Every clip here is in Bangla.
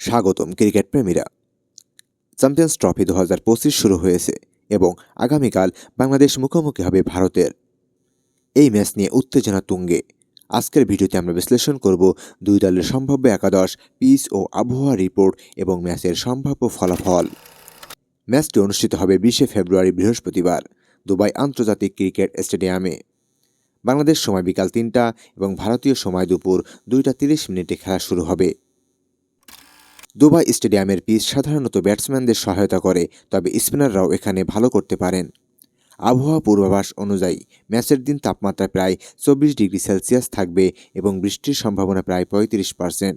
স্বাগতম ক্রিকেট প্রেমীরা। চ্যাম্পিয়ন্স ট্রফি দু হাজার পঁচিশ শুরু হয়েছে এবং আগামীকাল বাংলাদেশ মুখোমুখি হবে ভারতের। এই ম্যাচ নিয়ে উত্তেজনা তুঙ্গে। আজকের ভিডিওতে আমরা বিশ্লেষণ করব দুই দলের সম্ভাব্য একাদশ, পিচ ও আবহাওয়া রিপোর্ট এবং ম্যাচের সম্ভাব্য ফলাফল। ম্যাচটি অনুষ্ঠিত হবে বিশে ফেব্রুয়ারি বৃহস্পতিবার, দুবাই আন্তর্জাতিক ক্রিকেট স্টেডিয়ামে। বাংলাদেশ সময় বিকাল তিনটা এবং ভারতীয় সময় দুপুর দুইটা তিরিশ মিনিটে খেলা শুরু হবে। দুবাই স্টেডিয়ামের পিচ সাধারণত ব্যাটসম্যানদের সহায়তা করে, তবে স্পিনাররাও এখানে ভালো করতে পারেন। আবহাওয়া পূর্বাভাস অনুযায়ী, ম্যাচের দিন তাপমাত্রা প্রায় চব্বিশ ডিগ্রি সেলসিয়াস থাকবে এবং বৃষ্টির সম্ভাবনা প্রায় পঁয়ত্রিশ পার্সেন্ট।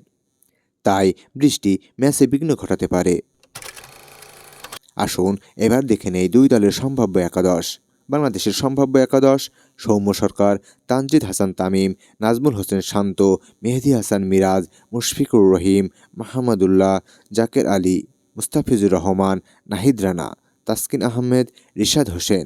তাই বৃষ্টি ম্যাচে বিঘ্ন ঘটাতে পারে। আসুন, এবার দেখে নেই দুই দলের সম্ভাব্য একাদশ। বাংলাদেশের সম্ভাব্য একাদশ, সৌম্য সরকার, তানজিদ হাসান তামিম, নাজমুল হোসেন শান্ত, মেহেদি হাসান মিরাজ, মুশফিকুর রহিম, মাহমুদুল্লাহ, জাকের আলী, মুস্তাফিজুর রহমান, নাহিদ রানা, তাসকিন আহমেদ, রিশাদ হোসেন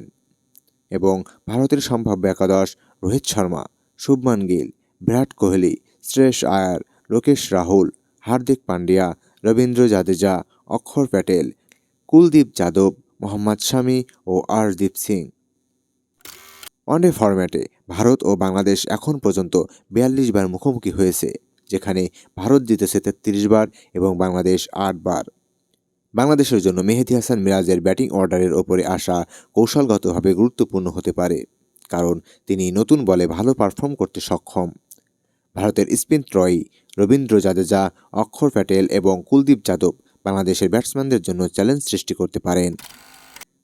এবং ভারতের সম্ভাব্য একাদশ, রোহিত শর্মা, শুভমান গিল, বিরাট কোহলি, শ্রেয়স আয়ার, লোকেশ রাহুল, হার্দিক পান্ডিয়া, রবীন্দ্র জাদেজা, অক্ষর প্যাটেল, কুলদীপ যাদব, মোহাম্মদ শামি ও আরদীপ সিং। ওয়ানডে ফরম্যাটে, ভারত ও বাংলাদেশ এখন পর্যন্ত বিয়াল্লিশ বার মুখোমুখি হয়েছে, যেখানে ভারত জিতেছে তেত্রিশ বার এবং বাংলাদেশ আট বার। বাংলাদেশের জন্য মেহেদি হাসান মিরাজের ব্যাটিং অর্ডারের ওপরে আসা কৌশলগতভাবে গুরুত্বপূর্ণ হতে পারে, কারণ তিনি নতুন বলে ভালো পারফর্ম করতে সক্ষম। ভারতের স্পিন ত্রয়ী রবীন্দ্র জাদেজা, অক্ষর প্যাটেল এবং কুলদীপ যাদব বাংলাদেশের ব্যাটসম্যানদের জন্য চ্যালেঞ্জ সৃষ্টি করতে পারেন।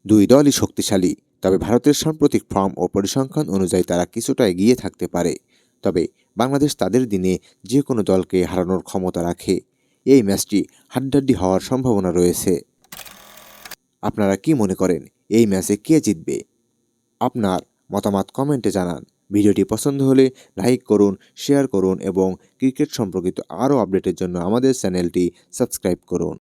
দুই দলই শক্তিশালী, তবে ভারতের সাম্প্রতিক ফর্ম ও পরিসংখ্যান অনুযায়ী তারা কিছুটা এগিয়ে থাকতে পারে। তবে বাংলাদেশ তাদের দিনে যে কোনো দলকে হারানোর ক্ষমতা রাখে। এই ম্যাচটি হাড্ডাড্ডি হওয়ার সম্ভাবনা রয়েছে। আপনারা কি মনে করেন, এই ম্যাচে কে জিতবে? আপনার মতামত কমেন্টে জানান। ভিডিওটি পছন্দ হলে লাইক করুন, শেয়ার করুন এবং ক্রিকেট সম্পর্কিত আরও আপডেটের জন্য আমাদের চ্যানেলটি সাবস্ক্রাইব করুন।